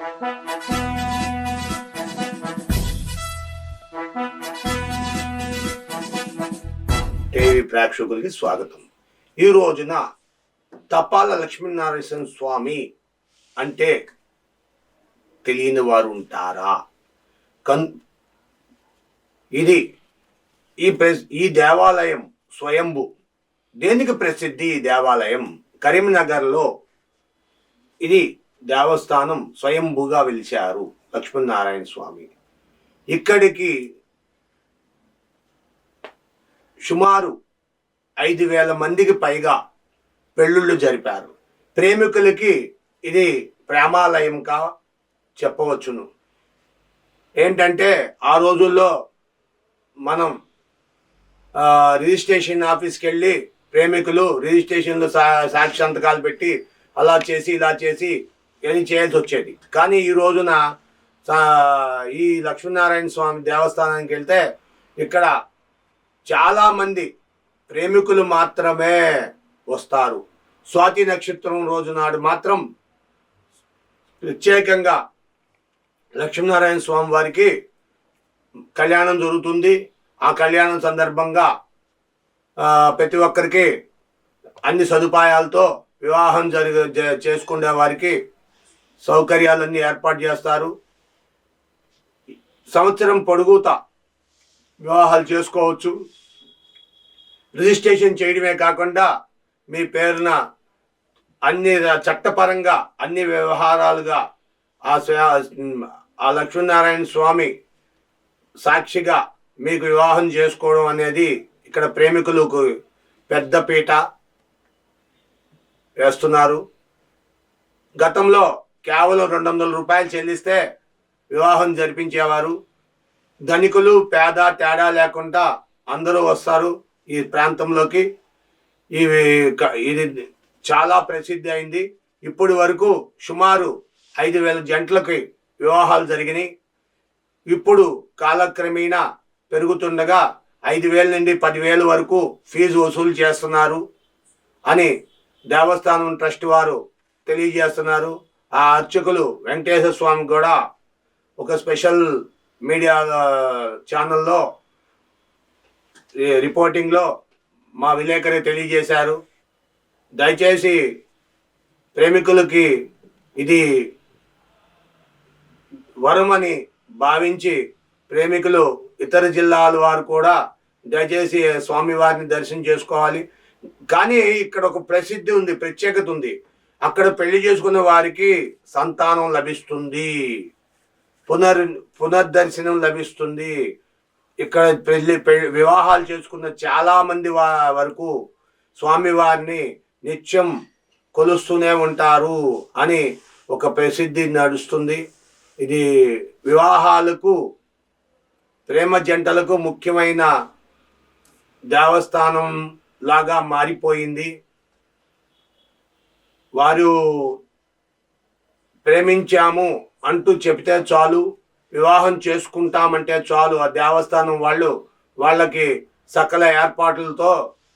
TV ప్రేక్షకులకి స్వాగతం. ఈ రోజున తపాల లక్ష్మీనారాయణ స్వామి అంటే తెలియని వారు ఉంటారా? కన్ ఇది ఈ ఈ దేవాలయం స్వయంభు. దేనికి ప్రసిద్ధి ఈ దేవాలయం? కరీంనగర్లో ఇది దేవస్థానం స్వయంభూగా వెలిశారు లక్ష్మీనారాయణ స్వామి. ఇక్కడికి సుమారు ఐదు వేల మందికి పైగా పెళ్ళిళ్ళు జరిపారు. ప్రేమికులకి ఇది ప్రేమాలయంగా చెప్పవచ్చును. ఏంటంటే ఆ రోజుల్లో మనం రిజిస్ట్రేషన్ ఆఫీస్కి వెళ్ళి ప్రేమికులు రిజిస్ట్రేషన్లో సా సాక్షి సంతకాలు పెట్టి అలా చేసి ఇలా చేసి ఇది చేయాల్సి వచ్చేది. కానీ ఈ రోజున సా- ఈ లక్ష్మీనారాయణ స్వామి దేవస్థానానికి వెళ్తే ఇక్కడ చాలామంది ప్రేమికులు మాత్రమే వస్తారు. స్వాతి నక్షత్రం రోజు నాడు మాత్రం ప్రత్యేకంగా లక్ష్మీనారాయణ స్వామి వారికి కళ్యాణం జరుగుతుంది. ఆ కళ్యాణం సందర్భంగా ప్రతి ఒక్కరికి అన్ని సదుపాయాలతో వివాహం జరిగ చేసుకునే వారికి సౌకర్యాలన్నీ ఏర్పాటు చేస్తారు. సంవత్సరం పొడుగుతా వివాహాలు చేసుకోవచ్చు. రిజిస్ట్రేషన్ చేయడమే కాకుండా మీ పేరున అన్ని చట్టపరంగా అన్ని వ్యవహారాలుగా ఆ ఆ లక్ష్మీనారాయణ స్వామి సాక్షిగా మీకు వివాహం చేసుకోవడం అనేది ఇక్కడ ప్రేమికులకు పెద్ద పీట వేస్తున్నారు. గతంలో కేవలం రెండు వందల రూపాయలు చెల్లిస్తే వివాహం జరిపించేవారు. ధనికులు పేద తేడా లేకుండా అందరూ వస్తారు ఈ ప్రాంతంలోకి. ఇవి ఇది చాలా ప్రసిద్ధి అయింది. ఇప్పటి వరకు సుమారు ఐదు వేల జంటలకి వివాహాలు జరిగినాయి. ఇప్పుడు కాలక్రమేణా పెరుగుతుండగా ఐదు వేల నుండి పదివేల వరకు ఫీజు వసూలు చేస్తున్నారు అని దేవస్థానం ట్రస్ట్ వారు తెలియజేస్తున్నారు. ఆ అర్చకులు వెంకటేశ్వర స్వామి కూడా ఒక స్పెషల్ మీడియా ఛానల్లో రిపోర్టింగ్లో మా విలేకరి తెలియజేశారు. దయచేసి ప్రేమికులకి ఇది వరమని భావించి ప్రేమికులు ఇతర జిల్లాల వారు కూడా దయచేసి స్వామివారిని దర్శనం చేసుకోవాలి. కానీ ఇక్కడ ఒక ప్రసిద్ధి ఉంది ప్రత్యేకత ఉంది. అక్కడ పెళ్ళి చేసుకున్న వారికి సంతానం లభిస్తుంది. పునర్ పునర్దర్శనం లభిస్తుంది. ఇక్కడ పెళ్ళి వివాహాలు చేసుకున్న చాలా మంది వా వరకు స్వామివారిని నిత్యం కొలుస్తూనే ఉంటారు అని ఒక ప్రసిద్ధి నడుస్తుంది. ఇది వివాహాలకు ప్రేమ జంటలకు ముఖ్యమైన దేవస్థానం లాగా మారిపోయింది. వారు ప్రేమించాము అంటూ చెప్తే చాలు వివాహం చేసుకుంటామంటే చాలు ఆ దేవస్థానం వాళ్ళు వాళ్ళకి సకల ఏర్పాట్లతో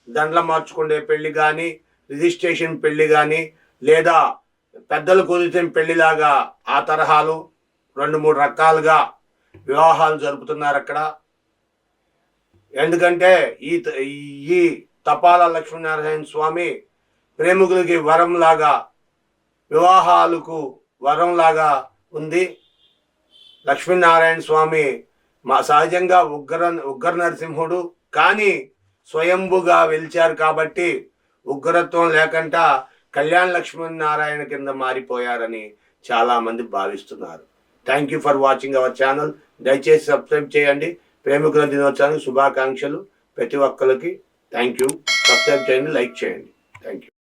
దండల మార్చుకునే పెళ్ళి కానీ రిజిస్ట్రేషన్ పెళ్ళి కానీ లేదా పెద్దలు కుదిరిన పెళ్ళిలాగా ఆ తరహాలు రెండు మూడు రకాలుగా వివాహాలు జరుపుతున్నారు అక్కడ. ఎందుకంటే ఈ ఈ తపాల లక్ష్మీనారాయణ స్వామి ప్రేమికులకి వరంలాగా వివాహాలకు వరంలాగా ఉంది. లక్ష్మీనారాయణ స్వామి మా సహజంగా ఉగ్ర ఉగ్ర నరసింహుడు. కానీ స్వయంభుగా వెలిచారు కాబట్టి ఉగ్రత్వం లేకుండా కళ్యాణ లక్ష్మీనారాయణ కింద మారిపోయారని చాలామంది భావిస్తున్నారు. Thank you for watching our channel దయచేసి సబ్స్క్రైబ్ చేయండి. ప్రేమికుల దినోత్సవానికి శుభాకాంక్షలు. ప్రతి ఒక్కరికి థ్యాంక్ యూ సబ్స్క్రైబ్ చేయండి లైక్ చేయండి. Thank you